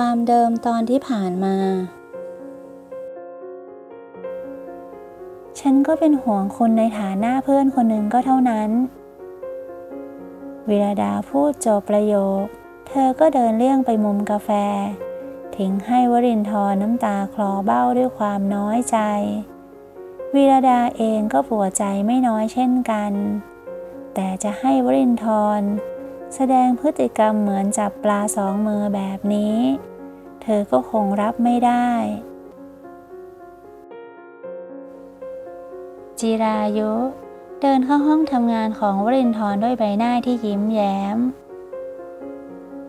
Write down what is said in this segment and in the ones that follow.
ความเดิมตอนที่ผ่านมา ฉันก็เป็นห่วงคุณในฐานะเพื่อนคนหนึ่งก็เท่านั้น วิรดาพูดจบประโยค เธอก็เดินเลี่ยงไปมุมกาแฟ ทิ้งให้วรินทร์น้ำตาคลอเบ้าด้วยความน้อยใจวิรดาเองก็ปวดใจไม่น้อยเช่นกัน แต่จะให้วรินทร์ แสดงพฤติกรรมเหมือนจับปลาสองมือแบบนี้ เธอก็คงรับไม่ได้ จิรายุ เดินเข้าห้องทำงานของวรินทร์ด้วยใบหน้าที่ยิ้มแย้ม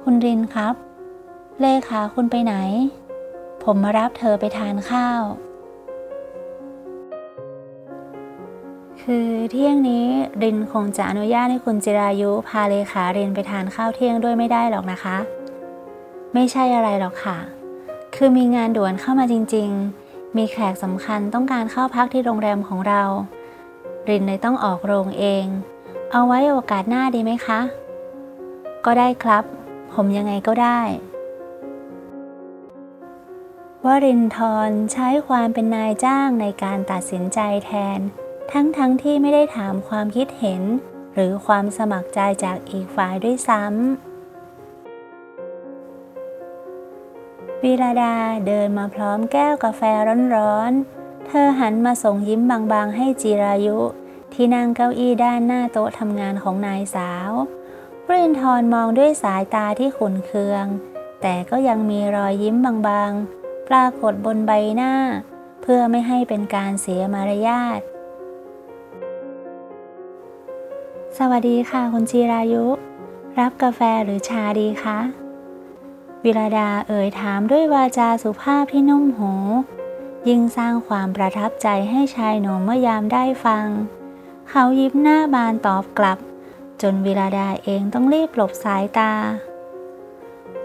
คุณรินครับ เลขาคุณไปไหน ผมมารับเธอไปทานข้าว คือเที่ยงนี้รินคงจะอนุญาตให้คุณจิรายุพาเลขาเรินไปทานข้าวเที่ยงด้วยไม่ได้หรอกนะคะ ไม่ใช่อะไรหรอกค่ะ คือมีงานด่วนเข้ามาจริง ๆ มีแขกสำคัญต้องการเข้าพักที่โรงแรมของเรา รินเลยต้องออกโรงเอง เอาไว้โอกาสหน้าดีไหมคะ ก็ได้ครับ ผมยังไงก็ได้วรินทร์ใช้ความเป็นนายจ้างในการตัดสินใจแทน ทั้งทั้งที่ไม่ได้ถามความคิดเห็น หรือความสมัครใจจากอีกฝ่ายด้วยซ้ำวิราดาเดินมาพร้อมแก้วกาแฟร้อนๆ เธอหันมาส่งยิ้มบางๆ ให้จิรายุ ที่นั่งเก้าอี้ด้านหน้าโต๊ะทำงานของนายสาววรินทร์มองด้วยสายตาที่ขุนเคือง แต่ก็ยังมีรอยยิ้มบางๆ ปรากฏบนใบหน้า เพื่อไม่ให้เป็นการเสียมารยาท สวัสดีค่ะ คุณจีรายุ รับกาแฟหรือชาดีคะวิราดาเอ่ยถามด้วยวาจาสุภาพที่นุ่มหู ยิ่งสร้างความประทับใจให้ชายหนุ่มเมื่อยามได้ฟัง เขายิ้มหน้าบานตอบกลับ จนวิราดาเองต้องรีบหลบสายตา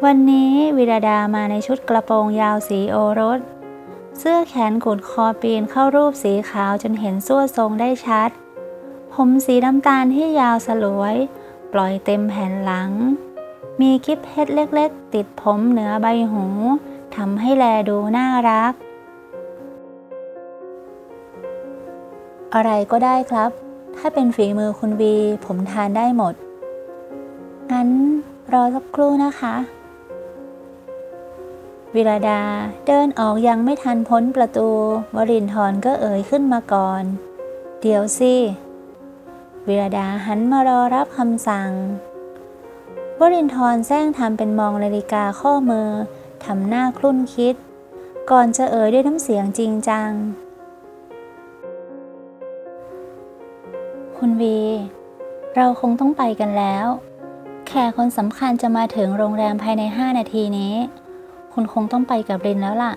วันนี้วิราดามาในชุดกระโปรงยาวสีโอรส เสื้อแขนกุดคอปีนเข้ารูปสีขาวจนเห็นส่วทรงได้ชัด ผมสีน้ำตาลที่ยาวสลวย ปล่อยเต็มแผ่นหลัง มีกิ๊บเพชรเล็กๆ ติดผมเหนือใบหูทำให้แลดูน่ารัก อะไรก็ได้ครับ ถ้าเป็นฝีมือคุณวีผมทานได้หมด งั้นรอสักครู่นะคะวิราดาเดินออกยังไม่ทันพ้นประตูวรินทร์ก็เอ่ยขึ้นมาก่อน เดี๋ยวสิ วิรดาหันมารอรับคำสั่งวรินทร์แซงทำเป็นมองนาฬิกาข้อมือทำหน้าคลุ่นคิด ก่อนจะเอ่ยด้วยน้ำเสียงจริงจัง คุณวี เราคงต้องไปกันแล้ว แขกคนสำคัญจะมาถึงโรงแรมภายใน 5 นาทีนี้ คุณคงต้องไปกับรินแล้วล่ะ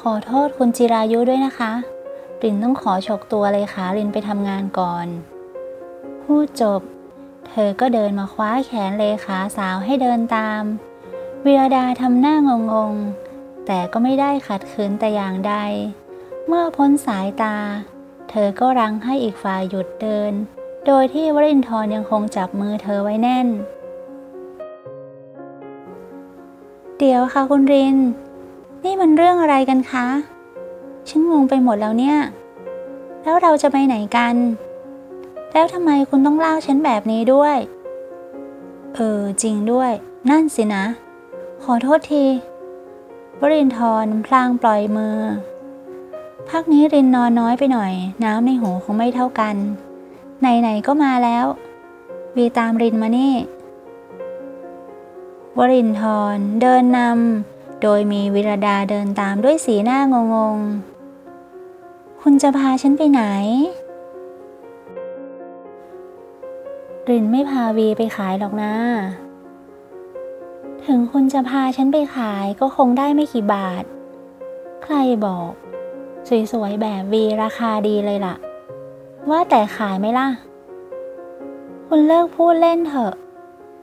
ขอโทษคุณจิรายุด้วยนะคะ รินต้องขอฉกตัวเลยค่ะรินไปทำงานก่อน พูดจบ เธอก็เดินมาคว้าแขนเลขาสาวให้เดินตาม วิรดาทำหน้างงๆแต่ก็ไม่ได้ขัดขืนแต่อย่างใด เมื่อพ้นสายตา เธอก็รั้งให้อีกฝ่ายหยุดเดิน โดยที่วรินทร์ยังคงจับมือเธอไว้แน่น เดี๋ยวค่ะคุณริน นี่มันเรื่องอะไรกันคะ ฉันงงไปหมดแล้วเนี่ย แล้วเราจะไปไหนกัน แล้วทำไมคุณต้องเล่าฉันแบบนี้ด้วย เออ จริงด้วย นั่นสินะ ขอโทษทีวรินทร์พลางปล่อยมือ พักนี้รินนอนน้อยไปหน่อย น้ำในหูคงไม่เท่ากัน ไหนๆก็มาแล้ว วีตามรินมานี่ วรินทร์เดินนำโดยมีวิรดาเดินตามด้วยสีหน้างงๆคุณจะพาฉันไปไหน รินไม่พาวีไปขายหรอกนะ ถึงคุณจะพาฉันไปขายก็คงได้ไม่กี่บาท ใครบอก สวยๆ แบบวีราคาดีเลยล่ะ ว่าแต่ขายไหมล่ะ คุณเลิกพูดเล่นเถอะ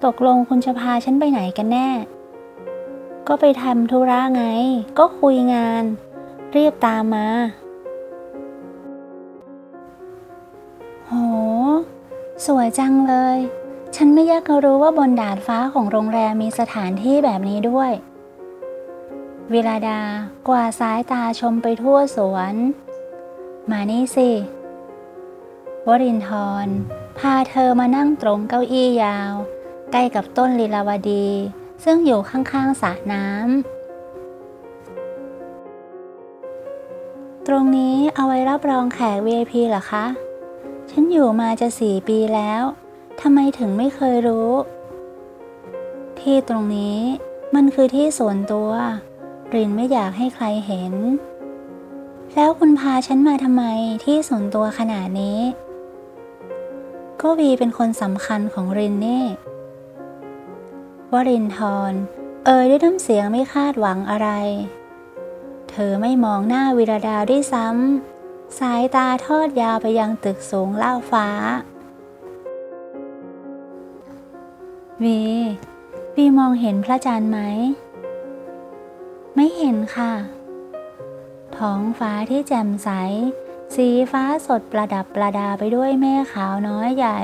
ตกลงคุณจะพาฉันไปไหนกันแน่ ก็ไปทำธุระไง ก็คุยงาน รีบตามมา โห สวยจังเลย ฉันไม่อยากรู้ว่าบนดาดฟ้าของโรงแรมมีสถานที่แบบนี้ด้วย วิลาดากว่าสายตาชมไปทั่วสวน มานี่สิ วรินทร์พาเธอมานั่งตรงเก้าอี้ยาว ใกล้กับต้นลีลาวดี ซึ่งอยู่ข้างๆสระน้ำ ตรงนี้เอาไว้รับรองแขก VIP เหรอคะ ฉันอยู่มาจะสี่ปีแล้วทำไมถึงไม่เคยรู้ ที่ตรงนี้มันคือที่ส่วนตัว รินไม่อยากให้ใครเห็น แล้วคุณพาฉันมาทำไมที่ส่วนตัวขนาดนี้ ก็วีเป็นคนสำคัญของรินนี่วรินทร์เอ่ยด้วยน้ำเสียงไม่คาดหวังอะไร เธอไม่มองหน้าวิรดาด้วยซ้ำ สายตาทอดยาวไปยังตึกสูงเล่าฟ้าวีวีมองเห็นพระจันทร์ไหม ไม่เห็นค่ะ ท้องฟ้าที่แจ่มใส สีฟ้าสดประดับประดาไปด้วยเมฆขาวน้อยใหญ่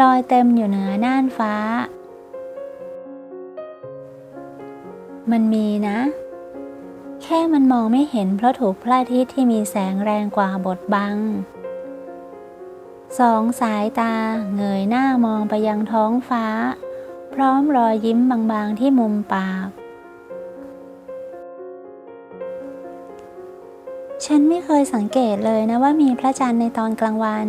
ลอยเต็มอยู่เหนือน่านฟ้า มันมีนะ แค่มันมองไม่เห็นเพราะถูกพระอาทิตย์ที่มีแสงแรงกว่าบดบัง สองสายตาเงยหน้ามองไปยังท้องฟ้า พร้อมรอยยิ้มบางๆที่มุมปาก ฉันไม่เคยสังเกตเลยนะว่ามีพระจันทร์ในตอนกลางวัน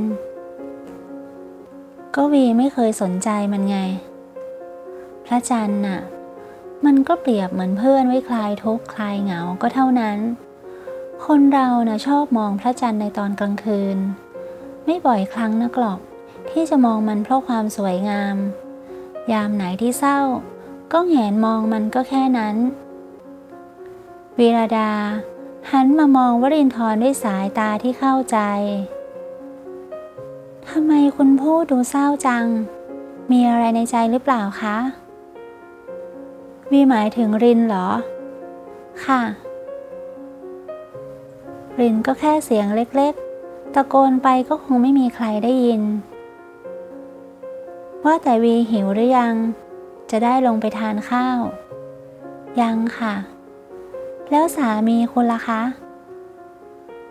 ก็วีไม่เคยสนใจมันไง พระจันทร์น่ะ มันก็เปรียบเหมือนเพื่อนไว้คลายทุกข์คลายเหงาก็เท่านั้น คนเรานะ่ะชอบมองพระจันทร์ในตอนกลางคืน ไม่บ่อยครั้งนักหรอกที่จะมองมันเพราะความสวยงาม ยามไหนที่เศร้า ก็แหงนมองมันก็แค่นั้น วีรดา หันมามองวรินทร์ด้วยสายตาที่เข้าใจทำไมคุณพูดดูเศร้าจัง มีอะไรในใจหรือเปล่าคะ วีหมายถึงรินเหรอ ค่ะ รินก็แค่เสียงเล็กๆ ตะโกนไปก็คงไม่มีใครได้ยิน ว่าแต่วีหิวหรือยัง จะได้ลงไปทานข้าว ยังค่ะ แล้วสามีคุณล่ะคะ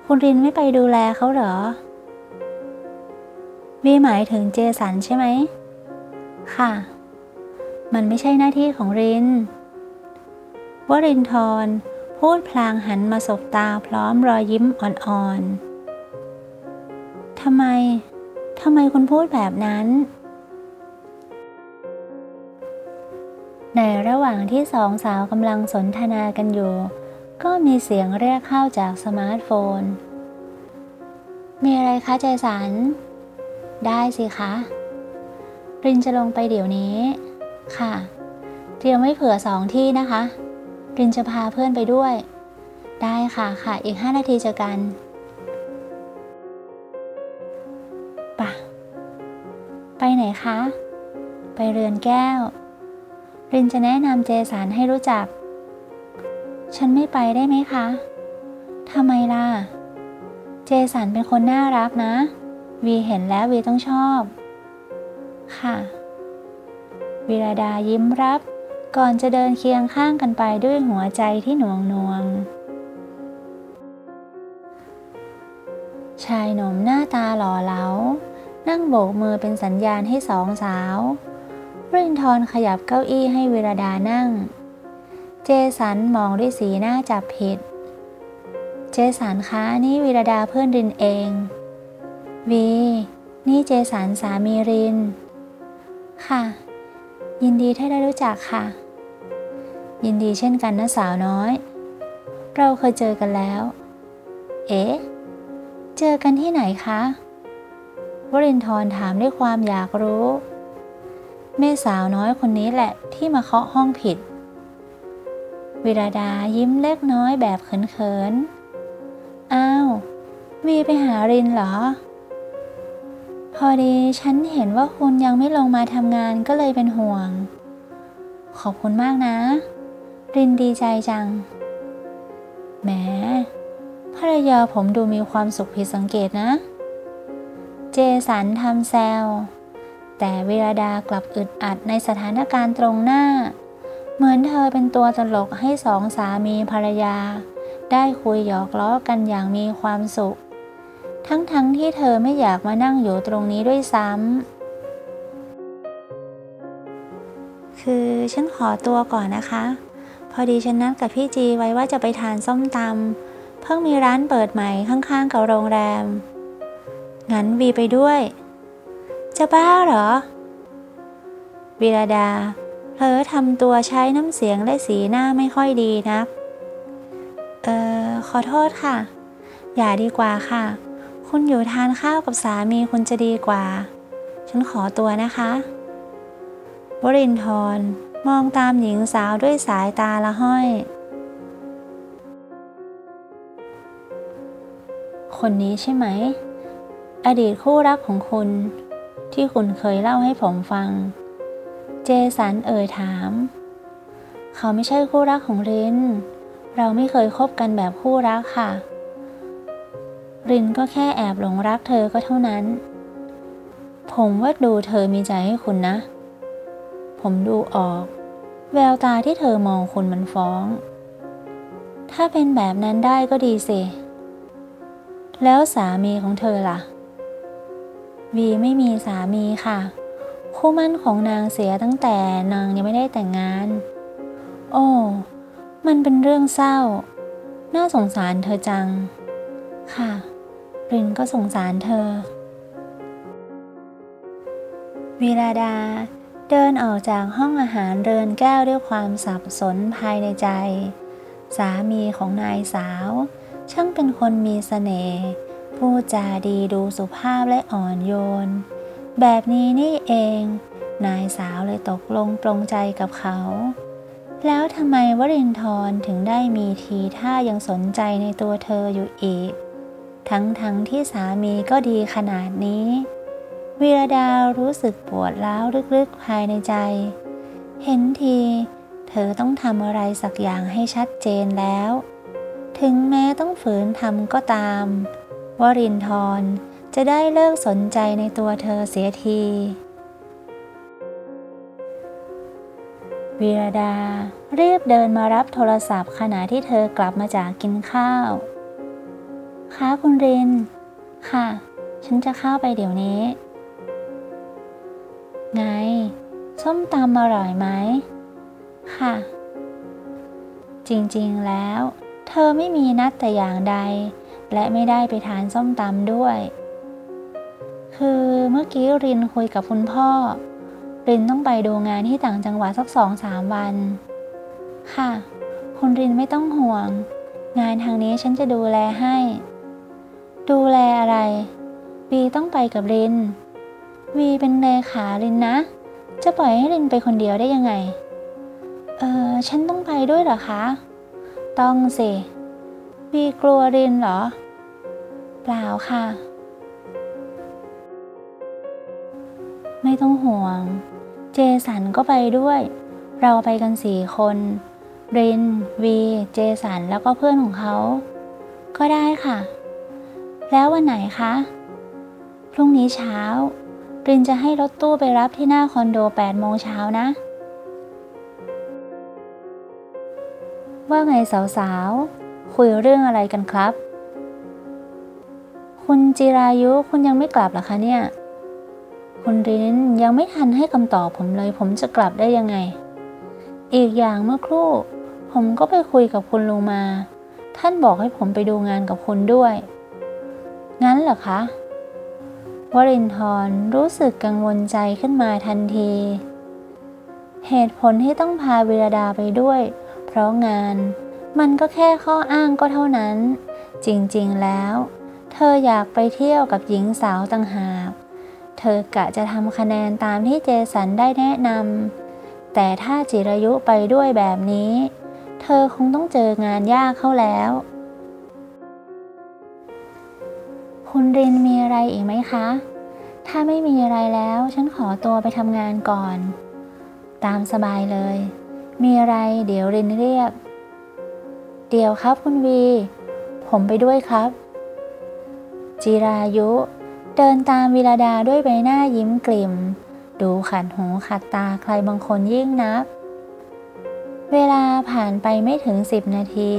คุณรินไม่ไปดูแลเขาเหรอ วีหมายถึงเจสันใช่ไหม ค่ะ มันไม่ใช่หน้าที่ของรินวรินทร์พูดพลางหันมาสบตาพร้อมรอยยิ้มอ่อนๆทำไม ทำไมคุณพูดแบบนั้น ในระหว่างที่สองสาวกำลังสนทนากันอยู่ ก็มีเสียงเรียกเข้าจากสมาร์ทโฟน มีอะไรคะใจสัน ได้สิคะ รินจะลงไปเดี๋ยวนี้ ค่ะ เตรียมไว้เผื่อสองที่นะคะ รินจะพาเพื่อนไปด้วย ได้ค่ะค่ะ อีกห้านาทีเจอกันปะไปไหนคะ ไปเรือนแก้ว รินจะแนะนำเจสันให้รู้จัก ฉันไม่ไปได้ไหมคะทำไมล่ะ เจสันเป็นคนน่ารักนะ วีเห็นแล้ววีต้องชอบ ค่ะ วิราดายิ้มรับ ก่อนจะเดินเคียงข้างกันไปด้วยหัวใจที่หน่วงนวง ชายหนุ่มหน้าตาหล่อเหลา นั่งโบกมือเป็นสัญญาณให้สองสาวรินทร์ขยับเก้าอี้ให้วิราดานั่ง เจสันมองด้วยสีหน้าจับผิด เจสันคะนี่วิราดาเพื่อนรินเอง วี นี่เจสันสามีริน ค่ะ ยินดีที่ได้รู้จักค่ะ ยินดีเช่นกันนะสาวน้อย เราเคยเจอกันแล้ว เอ๊ะ เจอกันที่ไหนคะวรินทร์ถามด้วยความอยากรู้ แม่สาวน้อยคนนี้แหละที่มาเคาะห้องผิด วิราดายิ้มเล็กน้อยแบบเขินๆ อ้าว วีไปหารินเหรอ พอดีฉันเห็นว่าคุณยังไม่ลงมาทำงานก็เลยเป็นห่วง ขอบคุณมากนะ รินดีใจจัง แหมภรรยาผมดูมีความสุขผิดสังเกตนะ เจสันทำแซว แต่เวลาดากลับอึดอัดในสถานการณ์ตรงหน้า เหมือนเธอเป็นตัวตลกให้สองสามีภรรยา ได้คุยหยอกล้อกันอย่างมีความสุข ทั้งๆทที่เธอไม่อยากมานั่งอยู่ตรงนี้ด้วยซ้ำ คือฉันขอตัวก่อนนะคะ พอดีฉันนัดกับพี่จีไว้ว่าจะไปทานส้มตำ เพิ่งมีร้านเปิดใหม่ข้างๆกับโรงแรม งั้นวีไปด้วย จะบ้าเหรอ วีรดาเผลอทำตัวใช้น้ำเสียงและสีหน้าไม่ค่อยดีนัก เอ่อขอโทษค่ะ อย่าดีกว่าค่ะ คุณอยู่ทานข้าวกับสามีคุณจะดีกว่า ฉันขอตัวนะคะวรินทร์มองตามหญิงสาวด้วยสายตาละห้อย คนนี้ใช่ไหม อดีตคู่รักของคุณ ที่คุณเคยเล่าให้ผมฟัง เจสันเอ่ยถาม เขาไม่ใช่คู่รักของรินเราไม่เคยคบกันแบบคู่รักค่ะ รินก็แค่แอบหลงรักเธอก็เท่านั้น ผมว่าดูเธอมีใจให้คุณนะ ผมดูออก แววตาที่เธอมองคุณมันฟ้อง ถ้าเป็นแบบนั้นได้ก็ดีสิ แล้วสามีของเธอล่ะ วีไม่มีสามีค่ะ คู่มั่นของนางเสียตั้งแต่นางยังไม่ได้แต่งงาน โอ้มันเป็นเรื่องเศร้า น่าสงสารเธอจัง ค่ะ รินก็สงสารเธอ วีราดา เดินออกจากห้องอาหารเรือนแก้วด้วยความสับสนภายในใจ สามีของนายสาว ช่างเป็นคนมีเสน่ห์พูดจาดีดูสุภาพและอ่อนโยน แบบนี้นี่เอง นายสาวเลยตกลงปรงใจกับเขาแล้วทำไมวรินทร์ถึงได้มีทีท่ายังสนใจในตัวเธออยู่อีก ทั้งทั้งที่สามีก็ดีขนาดนี้ วีรดารู้สึกปวดร้าวลึกๆภายในใจ เห็นที เธอต้องทำอะไรสักอย่างให้ชัดเจนแล้ว ถึงแม้ต้องฝืนทำก็ตามวรินทร์จะได้เลิกสนใจในตัวเธอเสียทีวีรดารีบเดินมารับโทรศัพท์ขณะที่เธอกลับมาจากกินข้าว ค่ะคุณริน ค่ะ ฉันจะเข้าไปเดี๋ยวนี้ ไง ส้มตำอร่อยไหม ค่ะ จริงๆแล้ว เธอไม่มีนัดแต่อย่างใด และไม่ได้ไปทานส้มตำด้วย คือเมื่อกี้รินคุยกับคุณพ่อ รินต้องไปดูงานที่ต่างจังหวัดสักสองสามวัน ค่ะ คุณรินไม่ต้องห่วงงานทางนี้ฉันจะดูแลให้ ดูแลอะไรวีต้องไปกับริน วีเป็นเลขารินนะ จะปล่อยให้รินไปคนเดียวได้ยังไง เออฉันต้องไปด้วยเหรอคะ ต้องสิวีกลัวรินเหรอ เปล่าค่ะ ไม่ต้องห่วง เจสันก็ไปด้วย เราไปกันสี่คนริน วี เจสัน แล้วก็เพื่อนของเขา ก็ได้ค่ะ แล้ววันไหนคะ พรุ่งนี้เช้า รินจะให้รถตู้ไปรับที่หน้าคอนโด8โมงเช้านะ ว่าไงสาวๆ คุยเรื่องอะไรกันครับ คุณจิรายุคุณยังไม่กลับหรอคะเนี่ย คุณรินยังไม่ทันให้คำตอบผมเลย ผมจะกลับได้ยังไง อีกอย่างเมื่อครู่ ผมก็ไปคุยกับคุณลุงมา ท่านบอกให้ผมไปดูงานกับคุณด้วย งั้นเหรอคะวรินทร์รู้สึกกังวลใจขึ้นมาทันที เหตุผลที่ต้องพาวีรดาไปด้วย เพราะงาน มันก็แค่ข้ออ้างก็เท่านั้น จริงๆแล้ว เธออยากไปเที่ยวกับหญิงสาวต่างหาก เธอกะจะทำคะแนนตามที่เจสันได้แนะนำแต่ถ้าจิรายุไปด้วยแบบนี้ เธอคงต้องเจองานยากเข้าแล้ว คุณรินมีอะไรอีกไหมคะ ถ้าไม่มีอะไรแล้ว ฉันขอตัวไปทำงานก่อน ตามสบายเลย มีอะไรเดี๋ยวรินเรียก เดี๋ยวครับคุณวี ผมไปด้วยครับ จิรายุเดินตามวิรดาด้วยใบหน้ายิ้มกลิ่ม ดูขัดหูขัดตาใครบางคนยิ่งนัก เวลาผ่านไปไม่ถึงสิบนาที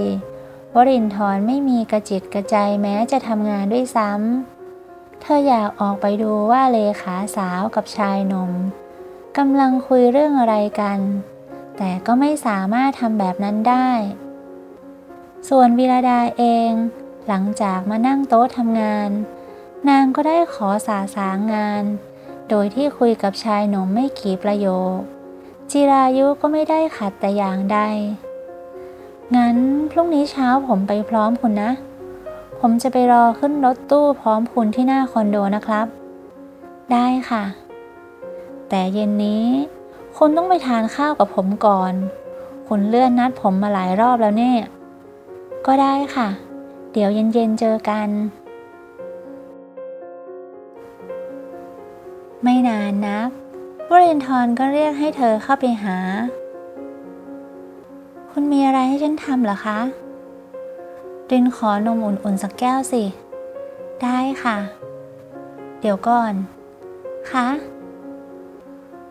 วรินทร์ไม่มีกระจิตกระใจแม้จะทำงานด้วยซ้ำ เธออยากออกไปดูว่าเลขาสาวกับชายหนุ่มกำลังคุยเรื่องอะไรกัน แต่ก็ไม่สามารถทำแบบนั้นได้ ส่วนวิรดาเอง หลังจากมานั่งโต๊ะทำงาน นางก็ได้ขอสาสางงาน โดยที่คุยกับชายหนุ่มไม่กี่ประโยค จิรายุก็ไม่ได้ขัดแต่อย่างใด งั้นพรุ่งนี้เช้าผมไปพร้อมคุณนะ ผมจะไปรอขึ้นรถตู้พร้อมคุณที่หน้าคอนโดนะครับ ได้ค่ะ แต่เย็นนี้ คุณต้องไปทานข้าวกับผมก่อน คุณเลื่อนนัดผมมาหลายรอบแล้วเนี่ย ก็ได้ค่ะ เดี๋ยวเย็นๆเจอกัน ไม่นานนักวรินทร์ก็เรียกให้เธอเข้าไปหา คุณมีอะไรให้ฉันทำเหรอคะ รินขอนมอุ่นๆสักแก้วสิ ได้ค่ะ เดี๋ยวก่อน คะ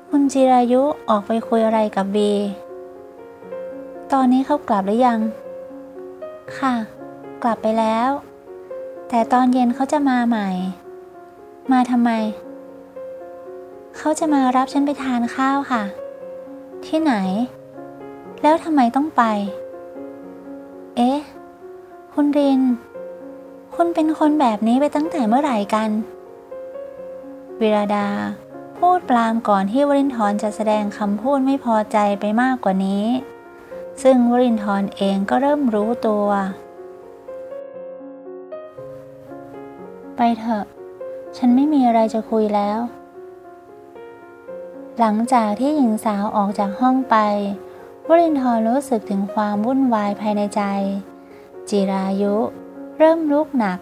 คุณจิรายุออกไปคุยอะไรกับบี ตอนนี้เขากลับหรือยัง ค่ะ กลับไปแล้ว แต่ตอนเย็นเขาจะมาใหม่ มาทำไม เขาจะมารับฉันไปทานข้าวค่ะ ที่ไหน แล้วทำไมต้องไป เอ๊ะ คุณริน คุณเป็นคนแบบนี้ไปตั้งแต่เมื่อไหร่กันวิราดา พูดปลามก่อนที่วรินทร์จะแสดงคำพูดไม่พอใจไปมากกว่านี้ ซึ่งวรินทร์เองก็เริ่มรู้ตัว ไปเถอะ ฉันไม่มีอะไรจะคุยแล้ว หลังจากที่หญิงสาวออกจากห้องไป วรินทร์รู้สึกถึงความวุ่นวายภายในใจ จิรายุ เริ่มลุกหนัก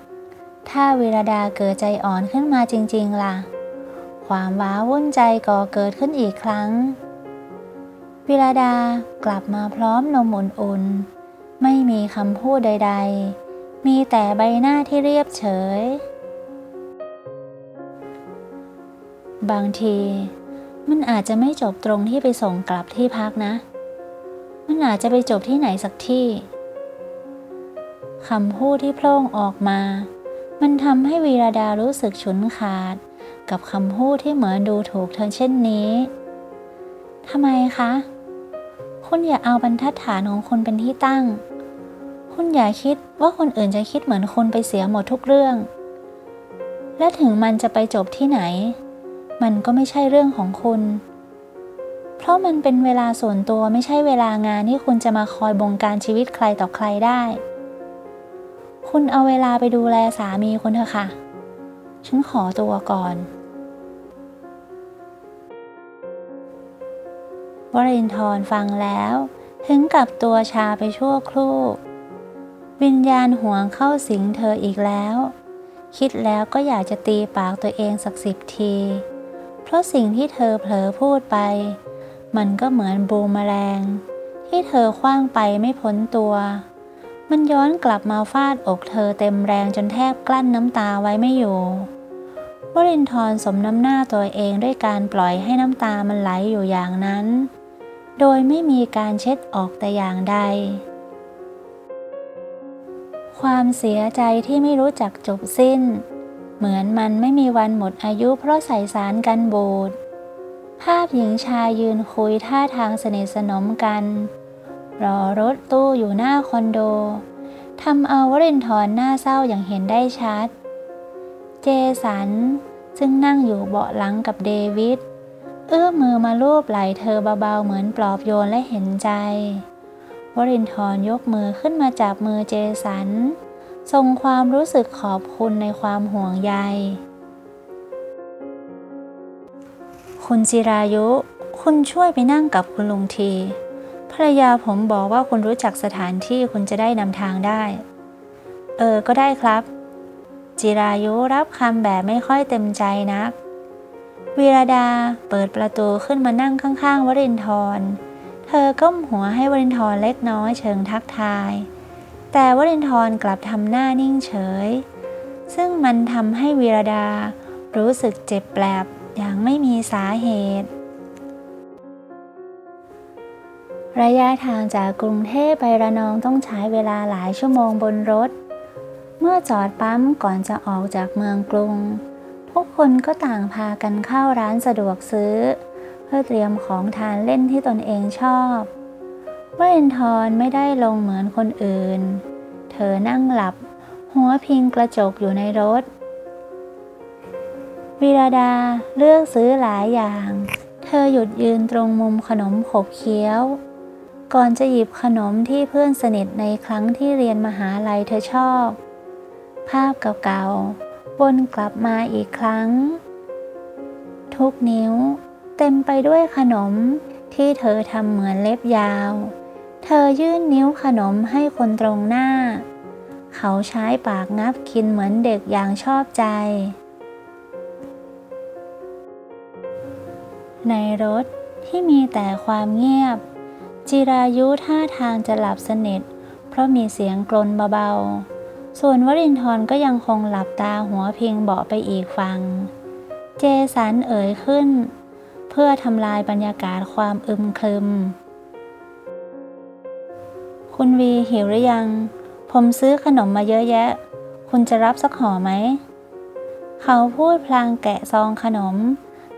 ถ้าวิรดาเกิดใจอ่อนขึ้นมาจริง ๆ ล่ะ ความว้าวุ่นใจก่อเกิดขึ้นอีกครั้ง วิรดากลับมาพร้อมนมอุ่นๆไม่มีคำพูดใด ๆ มีแต่ใบหน้าที่เรียบเฉย บางทีมันอาจจะไม่จบตรงที่ไปส่งกลับที่พักนะ มันอาจจะไปจบที่ไหนสักที่คำพูดที่โพล่งออกมา มันทำให้วีรดารู้สึกฉุนขาด กับคำพูดที่เหมือนดูถูกเธอเช่นนี้ทำไมคะ คุณอย่าเอาบรรทัดฐานของคุณเป็นที่ตั้ง คุณอย่าคิดว่าคนอื่นจะคิดเหมือนคุณไปเสียหมดทุกเรื่อง และถึงมันจะไปจบที่ไหน มันก็ไม่ใช่เรื่องของคุณ เพราะมันเป็นเวลาส่วนตัวไม่ใช่เวลางานที่คุณจะมาคอยบงการชีวิตใครต่อใครได้ คุณเอาเวลาไปดูแลสามีคุณเถอะค่ะ ฉันขอตัวก่อนวรินทร์ฟังแล้ว ถึงกับตัวชาไปชั่วครู่ วิญญาณห่วงเข้าสิงเธออีกแล้ว คิดแล้วก็อยากจะตีปากตัวเองสักสิบที เพราะสิ่งที่เธอเผลอพูดไป มันก็เหมือนบูมแมลง ที่เธอคว้างไปไม่พ้นตัว มันย้อนกลับมาฟาดอกเธอเต็มแรงจนแทบกลั้นน้ำตาไว้ไม่อยู่วรินทร์สมน้ำหน้าตัวเองด้วยการปล่อยให้น้ำตามันไหลอยู่อย่างนั้น โดยไม่มีการเช็ดออกแต่อย่างใด ความเสียใจที่ไม่รู้จักจบสิ้น เหมือนมันไม่มีวันหมดอายุเพราะใส่สารกันบูด ภาพหญิงชายยืนคุยท่าทางสนิทสนมกัน รอรถตู้อยู่หน้าคอนโดทำเอาวรินทร์หน้าเศร้าอย่างเห็นได้ชัด เจสัน ซึ่งนั่งอยู่เบาะหลังกับเดวิดเอื้อมมือมาลูบไหล่เธอเบาๆเหมือนปลอบโยนและเห็นใจ วรินทร์ยกมือขึ้นมาจับมือเจสันส่งความรู้สึกขอบคุณในความห่วงใย คุณจิรายุ คุณช่วยไปนั่งกับคุณลุงที ภรรยาผมบอกว่าคุณรู้จักสถานที่คุณจะได้นำทางได้ เออ ก็ได้ครับ จิรายุรับคำแบบไม่ค่อยเต็มใจนักวีรดาเปิดประตูขึ้นมานั่งข้างๆวรินทร์เธอก้มหัวให้วรินทร์เล็กน้อยเชิงทักทาย แต่วรินทร์กลับทำหน้านิ่งเฉย ซึ่งมันทำให้วีรดารู้สึกเจ็บแปลบ อย่างไม่มีสาเหตุ ระยะทางจากกรุงเทพไประนองต้องใช้เวลาหลายชั่วโมงบนรถ เมื่อจอดปั๊มก่อนจะออกจากเมืองกรุง ทุกคนก็ต่างพากันเข้าร้านสะดวกซื้อ เพื่อเตรียมของทานเล่นที่ตนเองชอบวรินทร์ไม่ได้ลงเหมือนคนอื่น เธอนั่งหลับ หัวพิงกระจกอยู่ในรถ วิราดาเลือกซื้อหลายอย่าง เธอหยุดยืนตรงมุมขนมขบเคี้ยว ก่อนจะหยิบขนมที่เพื่อนสนิทในครั้งที่เรียนมหาลัยเธอชอบ ภาพเก่าๆวนกลับมาอีกครั้ง ทุกนิ้ว เต็มไปด้วยขนมที่เธอทำเหมือนเล็บยาว เธอยื่นนิ้วขนมให้คนตรงหน้า เขาใช้ปากงับกินเหมือนเด็กอย่างชอบใจ ในรถที่มีแต่ความเงียบ จิรายุท่าทางจะหลับสนิท เพราะมีเสียงกลนเบาๆ ส่วนวรินทร์ก็ยังคงหลับตาหัวพิงเบาะไปอีกฝั่ง เจสันเอ่ยขึ้น เพื่อทำลายบรรยากาศความอึมครึม คุณวีหิวหรือยัง ผมซื้อขนมมาเยอะแยะ คุณจะรับสักห่อไหม เขาพูดพลางแกะซองขนม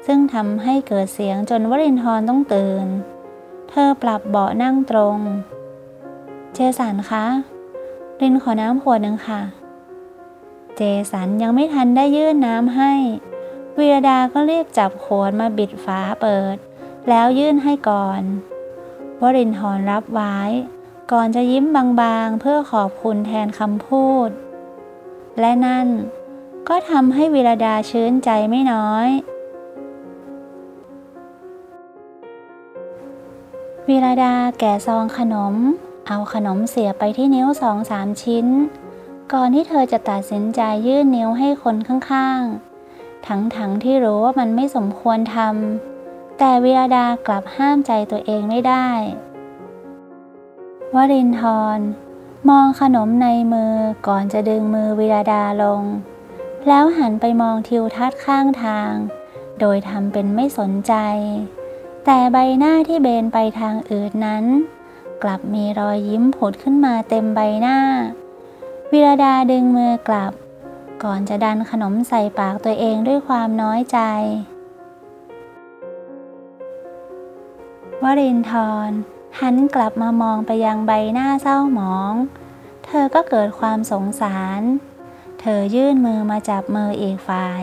ซึ่งทำให้เกิดเสียงจนวรินทร์ต้องตื่น เธอปรับเบาะนั่งตรง เจสันคะ รินขอน้ำขวดหนึ่งค่ะ เจสันยังไม่ทันได้ยื่นน้ำให้วีรดาก็รีบจับขวดมาบิดฝาเปิด แล้วยื่นให้ก่อน วรินทร์รับไว้ ก่อนจะยิ้มบางๆ เพื่อขอบคุณแทนคำพูด และนั่นก็ทำให้วีรดาชื้นใจไม่น้อย วีรดาแกะซองขนม เอาขนมเสียไปที่นิ้วสองสามชิ้น ก่อนที่เธอจะตัดสินใจยื่นนิ้วให้คนข้างๆ ทั้งๆทที่รู้ว่ามันไม่สมควรทำแต่วีรดากลับห้ามใจตัวเองไม่ได้ วรินทร์มองขนมในมือก่อนจะดึงมือวีรดาลง แล้วหันไปมองทิวทัศน์ข้างทาง โดยทำเป็นไม่สนใจ แต่ใบหน้าที่เบนไปทางอื่นนั้น กลับมีรอยยิ้มผุดขึ้นมาเต็มใบหน้า วิรดาดึงมือกลับ ก่อนจะดันขนมใส่ปากตัวเองด้วยความน้อยใจ วรินทร์หันกลับมามองไปยังใบหน้าเศร้าหมอง เธอก็เกิดความสงสาร เธอยื่นมือมาจับมืออีกฝ่าย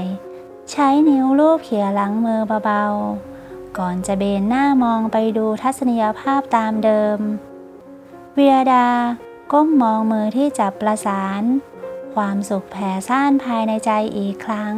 ใช้นิ้วลูบเขี่ยหลังมือเบาๆ ก่อนจะเบนหน้ามองไปดูทัศนียภาพตามเดิม เวียดา ก้มมองมือที่จับประสาน ความสุขแผ่ซ่านภายในใจอีกครั้ง